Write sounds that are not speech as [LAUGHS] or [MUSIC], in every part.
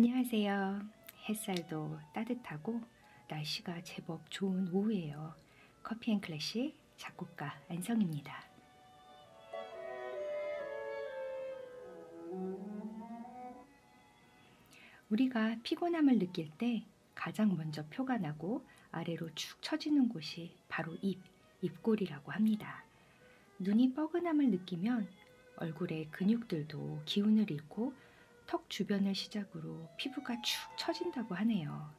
안녕하세요. 햇살도 따뜻하고 날씨가 제법 좋은 오후예요. 커피 앤 클래식 작곡가 안성입니다. 우리가 피곤함을 느낄 때 가장 먼저 표가 나고 아래로 축 처지는 곳이 바로 입, 입꼬리라고 합니다. 눈이 뻐근함을 느끼면 얼굴의 근육들도 기운을 잃고 턱 주변을 시작으로 피부가 축 처진다고 하네요.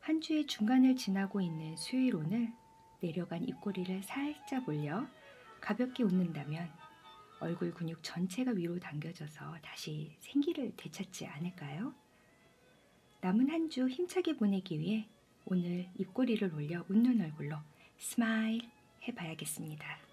한 주의 중간을 지나고 있는 수요일 오늘 내려간 입꼬리를 살짝 올려 가볍게 웃는다면 얼굴 근육 전체가 위로 당겨져서 다시 생기를 되찾지 않을까요? 남은 한 주 힘차게 보내기 위해 오늘 입꼬리를 올려 웃는 얼굴로 스마일 해봐야겠습니다.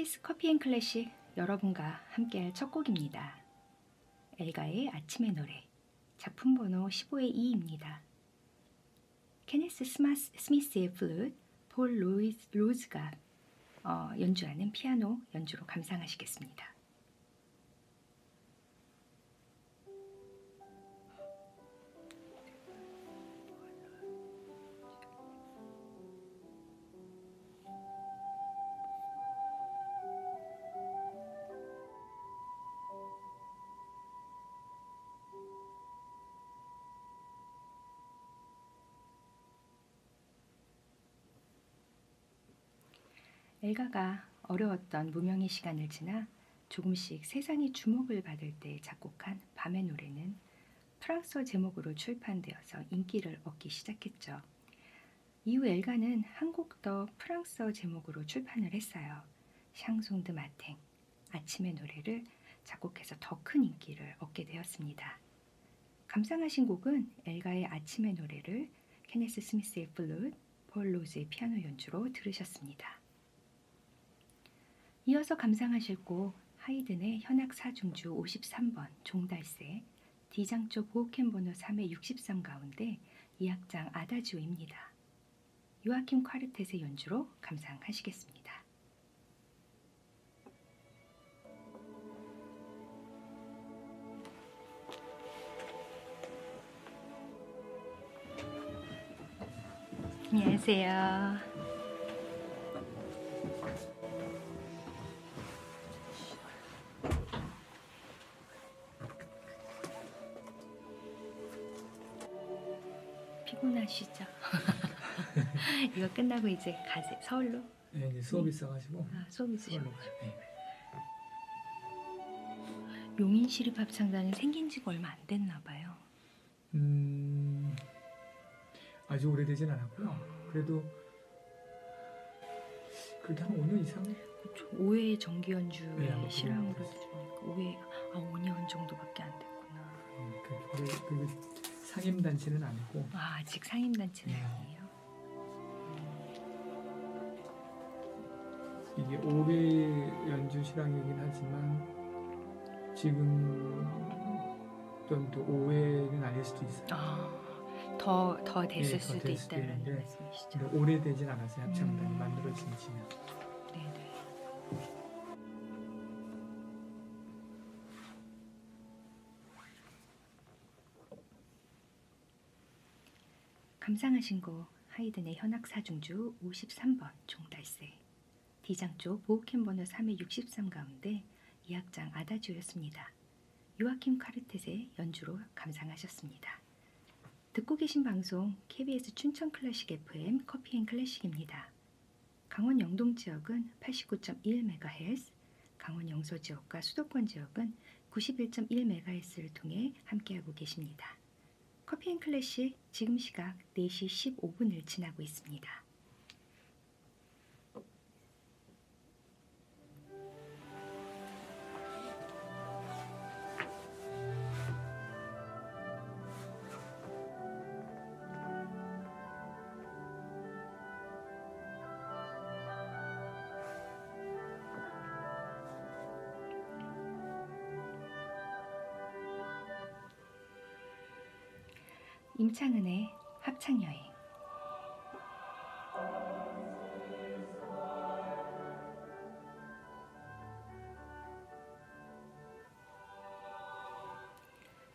KBS 커피 앤 클래식 여러분과 함께할 첫 곡입니다. 엘가의 아침의 노래 작품 번호 15의 2입니다. 케네스 스마스, 스미스의 플룻, 폴 로이즈, 로즈가 어, 연주하는 피아노 연주로 감상하시겠습니다. 엘가가 어려웠던 무명의 시간을 지나 조금씩 세상의 주목을 받을 때 작곡한 밤의 노래는 프랑스어 제목으로 출판되어서 인기를 얻기 시작했죠. 이후 엘가는 한 곡 더 프랑스어 제목으로 출판을 했어요. 샹송 드 마탱, 아침의 노래를 작곡해서 더 큰 인기를 얻게 되었습니다. 감상하신 곡은 엘가의 아침의 노래를 케네스 스미스의 플룻, 폴 로즈의 피아노 연주로 들으셨습니다. 이어서 감상하실 곡 하이든의 현악 사중주 53번 종달새 D장조 보호캔 번호 3의 63 가운데 2악장 아다지오입니다. 요아킴 콰르텟의 연주로 감상하시겠습니다. 안녕하세요. 끝나고 이제 가세 서울로? 네, 이제 수업이 있어가지고 아, 수업 있으시고 가요. 네. 용인 시립합창단은 생긴 지가 얼마 안 됐나 봐요. 음, 아주 오래되진 않았고요. 그래도 그래도 한 5년 이상? 그쵸. 5회 정기 연주의 네, 아마 실황으로 그래요. 들으니까 5회 아 5년 정도밖에 안 됐구나. 음, 그, 그, 그 상임 단체는 아니고 아 아직 상임 단체는 네. 아니에요. 이게 5회 연주 실황이긴 하지만 지금 또 5회는 아닐 수도 있어요. 아더더 됐을 네, 더 수도 있다는 말씀이시죠. 오래되진 않았어요. 합창단이 음. 만들어진 지는. 네네. 감상하신 곡 하이든의 현악 사중주 53번 종달새 D장조 보호캔 번호 3의 63 가운데 2악장 아다지오였습니다. 요아킴 카르텟의 연주로 감상하셨습니다. 듣고 계신 방송 KBS 춘천 클래식 FM 커피 앤 클래식입니다. 강원 영동 지역은 89.1MHz, 강원 영서 지역과 수도권 지역은 91.1MHz를 통해 함께하고 계십니다. 커피 앤 클래식 지금 시각 4시 15분을 지나고 있습니다. 임창은의 합창여행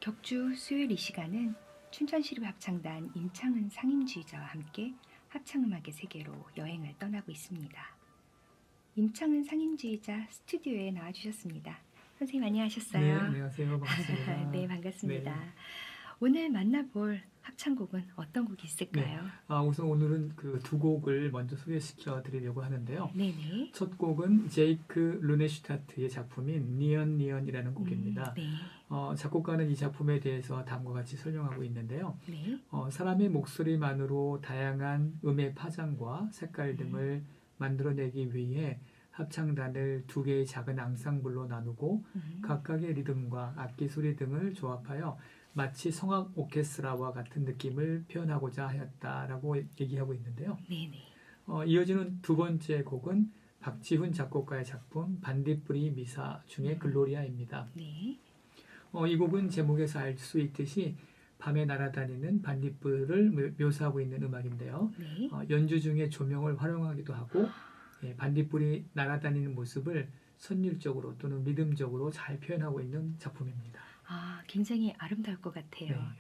격주 수요일 이 시간은 춘천시립 합창단 임창은 상임지휘자와 함께 합창음악의 세계로 여행을 떠나고 있습니다. 임창은 상임지휘자 스튜디오에 나와주셨습니다. 선생님 네, 안녕하셨어요? 안녕하세요. 반갑습니다. [LAUGHS] 네, 반갑습니다. 네. 오늘 만나볼 합창곡은 어떤 곡이 있을까요? 아, 우선 오늘은 그 두 곡을 먼저 소개시켜 드리려고 하는데요. 네네. 첫 곡은 제이크 루네슈타트의 작품인 니언 니언이라는 곡입니다. 음, 네, 어, 작곡가는 이 작품에 대해서 다음과 같이 설명하고 있는데요. 네, 어, 사람의 목소리만으로 다양한 음의 파장과 색깔 등을 만들어내기 위해 합창단을 두 개의 작은 앙상블로 나누고 음, 각각의 리듬과 악기 소리 등을 조합하여 마치 성악 오케스트라와 같은 느낌을 표현하고자 하였다라고 얘기하고 있는데요. 네네. 어, 이어지는 두 번째 곡은 박지훈 작곡가의 작품 반딧불이 미사 중의 글로리아입니다. 네, 어, 이 곡은 제목에서 알 수 있듯이 밤에 날아다니는 반딧불을 묘- 묘사하고 있는 음악인데요. 네. 어, 연주 중에 조명을 활용하기도 하고 예, 반딧불이 날아다니는 모습을 선율적으로 또는 리듬적으로 잘 표현하고 있는 작품입니다. 아, 굉장히 아름다울 것 같아요.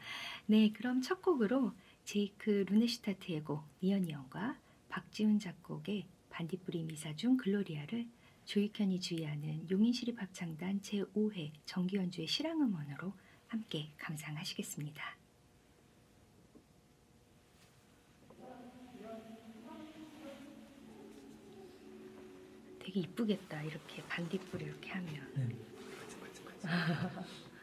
네. 네, 그럼 첫 곡으로 제이크 루네슈타트의 곡 니언니언과 박지훈 작곡의 반딧불이 미사 중 글로리아를 조익현이 주의하는 용인시립 합창단 제5회 정기연주의 실황음원으로 함께 감상하시겠습니다. 되게 이쁘겠다 이렇게 반딧불 이렇게 하면 네. 되게 [LAUGHS]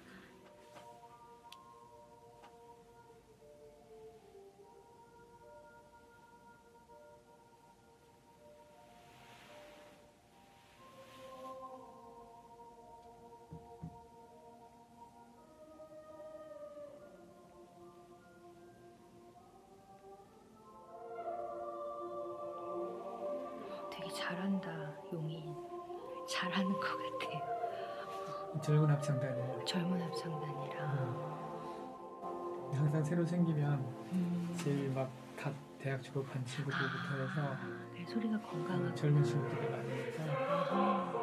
항상 새로 생기면 음. 제일 막 갓 대학 졸업한 친구들부터 해서 아, 그래, 소리가 건강하고 젊은 친구들이 아하. 음.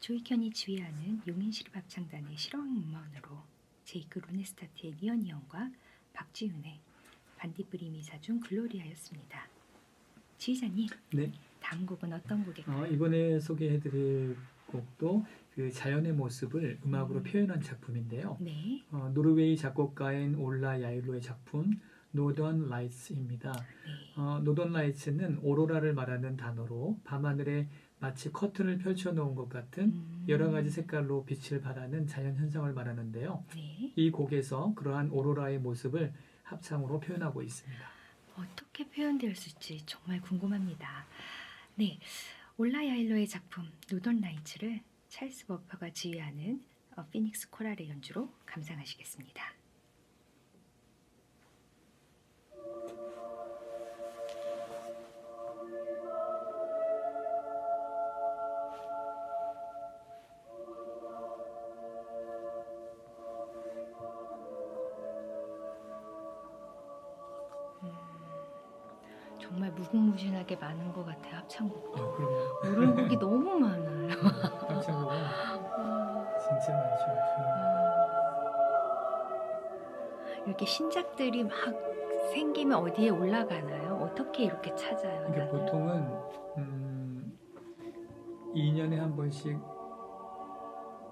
조익현이 지휘하는 용인시립합창단의 실황음원으로 제이크 루네스타트의 니언니언과 박지훈의 반딧불이 미사 중 글로리아였습니다. 지휘자님, 네. 다음 곡은 어떤 곡일까요? 어, 이번에 소개해드릴 곡도 그 자연의 모습을 음악으로 음. 표현한 작품인데요. 네, 어, 노르웨이 작곡가인 올라 야일로의 작품 노던 라이츠입니다. 네, 어, 노던 라이츠는 오로라를 말하는 단어로 밤하늘에 마치 커튼을 펼쳐 놓은 것 같은 음, 여러 가지 색깔로 빛을 발하는 자연 현상을 말하는데요. 네, 이 곡에서 그러한 오로라의 모습을 합창으로 표현하고 있습니다. 어떻게 표현되었을지 정말 궁금합니다. 네, 올라 야일로의 작품 노던 라이츠를 찰스 버퍼가 지휘하는 어, 피닉스 코랄의 연주로 감상하시겠습니다. 무궁무진하게 많은 것 같아요 합창곡. 어, 그럼요. 모르는 [LAUGHS] 곡이 너무 많아요. 합창곡은 진짜 많죠. 이렇게 신작들이 막 생기면 어디에 올라가나요? 어떻게 이렇게 찾아요? 그러니까 다들? 보통은 음, 2년에 한 번씩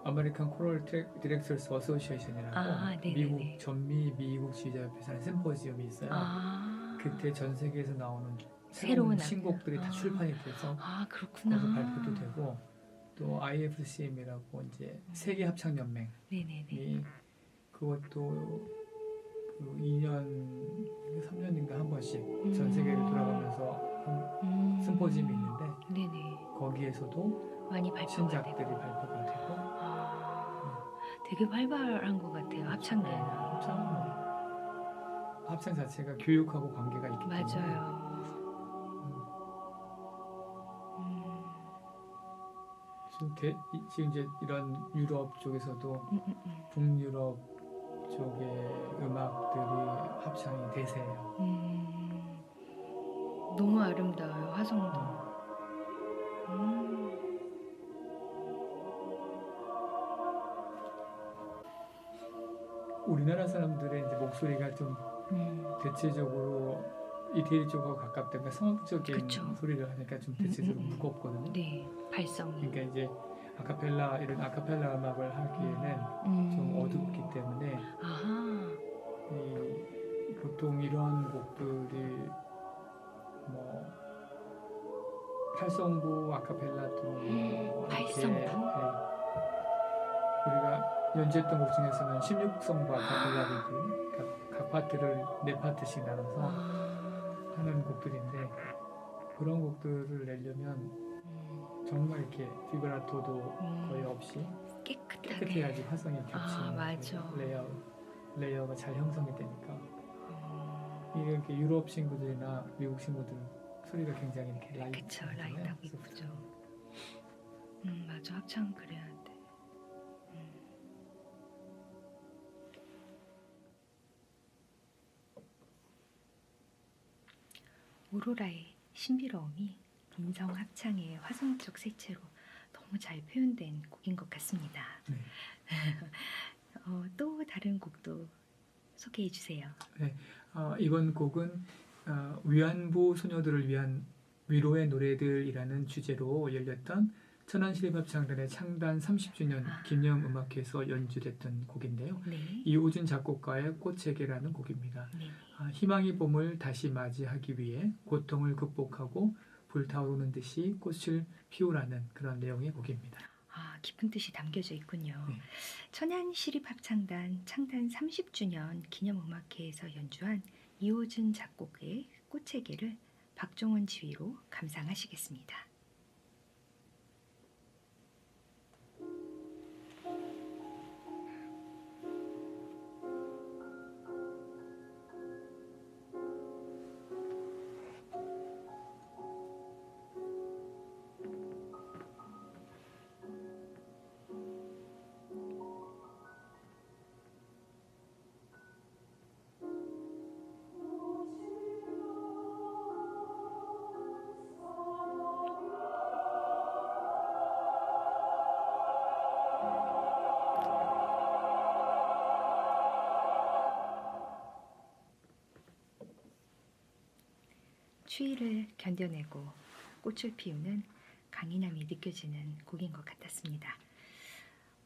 아메리칸 코럴 디렉터스 어소시에이션이라고 아, 네네네. 미국 전미 미국 지휘자 협회에서 하는 심포지엄이 있어요. 아, 그때 전 세계에서 나오는 새로운 새로운 신곡들이 다 아. 출판이 돼서 아 그렇구나. 거기서 발표도 되고 또 IFCM이라고 이제 세계 합창 연맹이 네네네. 그것도 그 2년 3년인가 한 번씩 음. 전 세계를 돌아가면서 한 음, 심포지엄이 있는데 네네. 거기에서도 많이 발표가 신작들이 되고. 발표가 되고 아, 되게 활발한 것 같아요. 합창단은. 합창은 뭐 합창 자체가 교육하고 관계가 있기 때문에 맞아요. 대, 이- 지금 이제 이런 유럽 쪽에서도 음, 음, 음. 북유럽 쪽의 음악들이 합창이 대세예요. 음, 너무 아름다워요. 화성도. 음. 우리나라 사람들의 이제 목소리가 좀 음. 대체적으로 이태리 쪽하고 가깝다 보니까 성악적인 그쵸. 소리를 하니까 좀 대체적으로 음, 음, 음. 무겁거든요. 네, 발성이. 그러니까 이제 아카펠라 이런 아카펠라 음악을 하기에는 음. 좀 어둡기 때문에 아하. 이 보통 이런 곡들이 뭐 팔성부 아카펠라도 뭐 이렇게, 팔성부? 네. 우리가 연주했던 곡 중에서는 16성부 아카펠라들이 각, 각 파트를 네 파트씩 나눠서 아. 하는 곡들인데 그런 곡들을 내려면 음. 정말 이렇게 비브라토도 음. 거의 없이 깨끗하게. 깨끗해야지 화성이 겹치는 아, 레이어 레이어가 잘 형성이 되니까 음. 이렇게 유럽 친구들이나 미국 친구들 소리가 굉장히 이렇게 라이트 그쵸, 라이트하고 이쁘죠. 음, 맞아. 합창 그래야 오로라의 신비로움이 인성 합창의 화성적 색채로 너무 잘 표현된 곡인 것 같습니다. 네. [LAUGHS] 어, 또 다른 곡도 소개해 주세요. 어, 이번 곡은 어, 위안부 소녀들을 위한 위로의 노래들이라는 주제로 열렸던 천안시립합창단의 창단 30주년 아. 기념 음악회에서 연주됐던 곡인데요. 네. 이호준 작곡가의 꽃에게라는 곡입니다. 네. 아, 희망의 봄을 다시 맞이하기 위해 고통을 극복하고 불타오르는 듯이 꽃을 피우라는 그런 내용의 곡입니다. 아, 깊은 뜻이 담겨져 있군요. 네. 천안 시립합창단 창단 30주년 기념음악회에서 연주한 이호준 작곡의 꽃에게를 박종원 지휘로 감상하시겠습니다. 추위를 견뎌내고 꽃을 피우는 강인함이 느껴지는 곡인 것 같았습니다.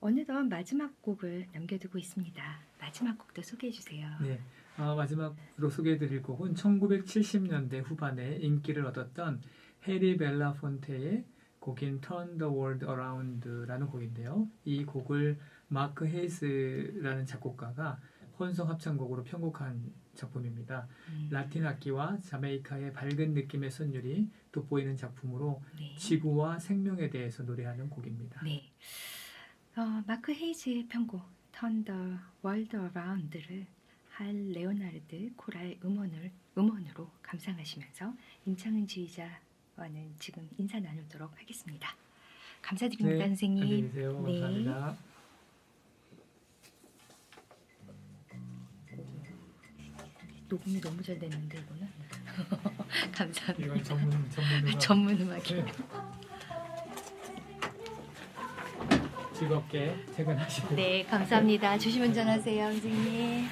어느덧 마지막 곡을 남겨두고 있습니다. 마지막 곡도 소개해 주세요. 네. 아, 마지막으로 소개해드릴 곡은 1970년대 후반에 인기를 얻었던 해리 벨라폰테의 곡인 Turn the World Around라는 곡인데요. 이 곡을 마크 헤이스라는 작곡가가 혼성 합창곡으로 편곡한 작품입니다. 음, 라틴 악기와 자메이카의 밝은 느낌의 선율이 돋보이는 작품으로 네. 지구와 생명에 대해서 노래하는 곡입니다. 네. 어, 마크 헤이즈의 편곡 the World Around를 할 레오나르드 코랄 음원을 음원으로 감상하시면서 임창은 지휘자와는 지금 인사 나누도록 하겠습니다. 감사드립니다, 네, 선생님. 안녕히 계세요. 네. 감사합니다. 녹음이 너무 잘 됐는데 이거는 [LAUGHS] 감사합니다. 이건 전문 전문 음악 전문 음악이. 네. 즐겁게 퇴근하시고 네, 감사합니다. 조심 운전하세요, 선생님.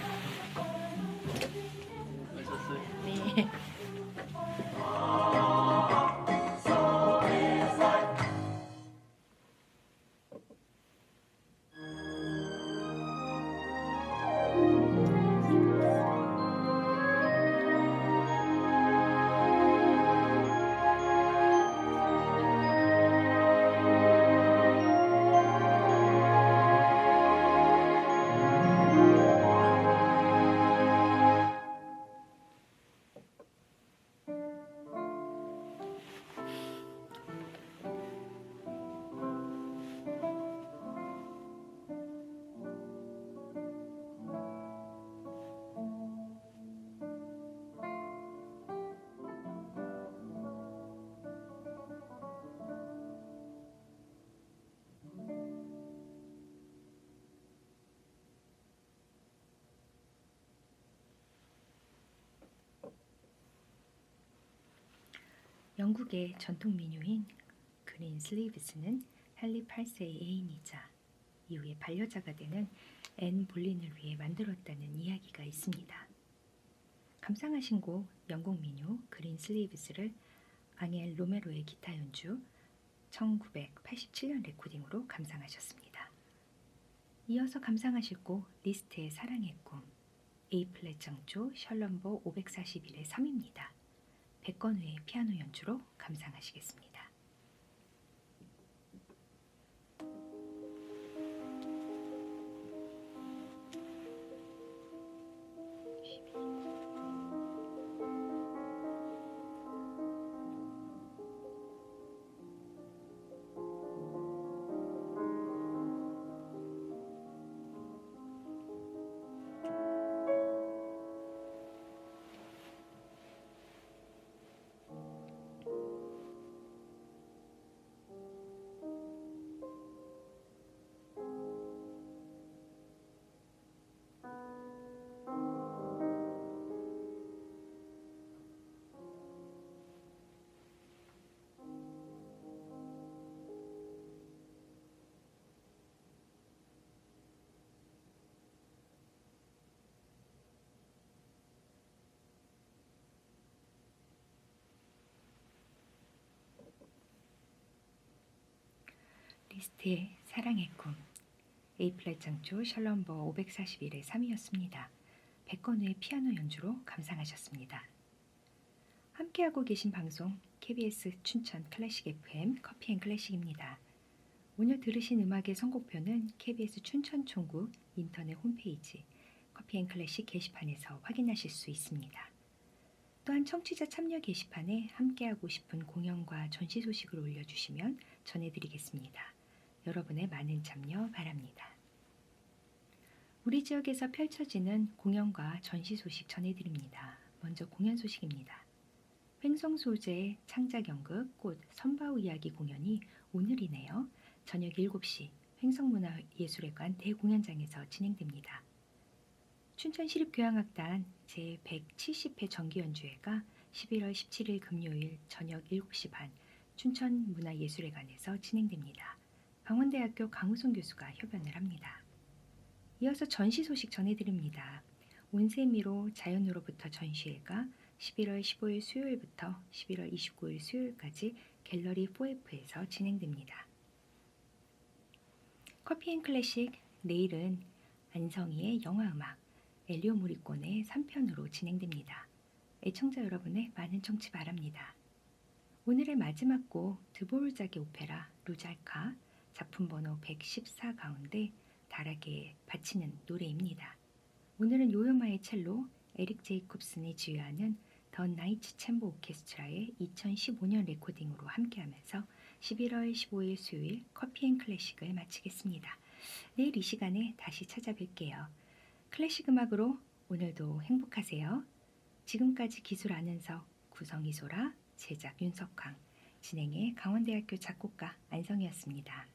영국의 전통 민요인 그린 슬리브스는 헨리 8세의 애인이자 이후에 반려자가 되는 앤 볼린을 위해 만들었다는 이야기가 있습니다. 감상하신 곡 영국 민요 그린 슬리브스를 앙헬 로메로의 기타 연주 1987년 레코딩으로 감상하셨습니다. 이어서 감상하실 곡 리스트의 사랑의 꿈 A 플랫 장조 셜럼버 541의 3입니다. 백건우의 피아노 연주로 감상하시겠습니다. 리스트의 사랑의 꿈 A 플랫 장조 셜럼버 541의 3이었습니다. 백건우의 피아노 연주로 감상하셨습니다. 함께하고 계신 방송 KBS 춘천 클래식 FM 커피 앤 클래식입니다. 오늘 들으신 음악의 선곡표는 KBS 춘천 총국 인터넷 홈페이지 커피 앤 클래식 게시판에서 확인하실 수 있습니다. 또한 청취자 참여 게시판에 함께하고 싶은 공연과 전시 소식을 올려주시면 전해드리겠습니다. 여러분의 많은 참여 바랍니다. 우리 지역에서 펼쳐지는 공연과 전시 소식 전해드립니다. 먼저 공연 소식입니다. 횡성 소재의 창작 연극 꽃 선바우 이야기 공연이 오늘이네요. 저녁 7시 횡성문화예술회관 대공연장에서 진행됩니다. 춘천시립교향악단 제170회 정기연주회가 11월 17일 금요일 저녁 7시 반 춘천문화예술회관에서 진행됩니다. 강원대학교 강우성 교수가 협연을 합니다. 이어서 전시 소식 전해드립니다. 온세미로 자연으로부터 전시회가 11월 15일 수요일부터 11월 29일 수요일까지 갤러리 4F에서 진행됩니다. 커피앤클래식 내일은 안성희의 영화음악 엘리오 모리콘의 3편으로 진행됩니다. 애청자 여러분의 많은 청취 바랍니다. 오늘의 마지막 곡 드보르작의 오페라 루잘카 작품 번호 114 가운데 달에게 바치는 노래입니다. 오늘은 요요마의 첼로 에릭 제이콥슨이 지휘하는 더 나이츠 챔버 오케스트라의 2015년 레코딩으로 함께하면서 11월 15일 수요일 커피앤 클래식을 마치겠습니다. 내일 이 시간에 다시 찾아뵐게요. 클래식 음악으로 오늘도 행복하세요. 지금까지 기술 아는석 구성 이소라 제작 윤석광 진행의 강원대학교 작곡가 안성이었습니다.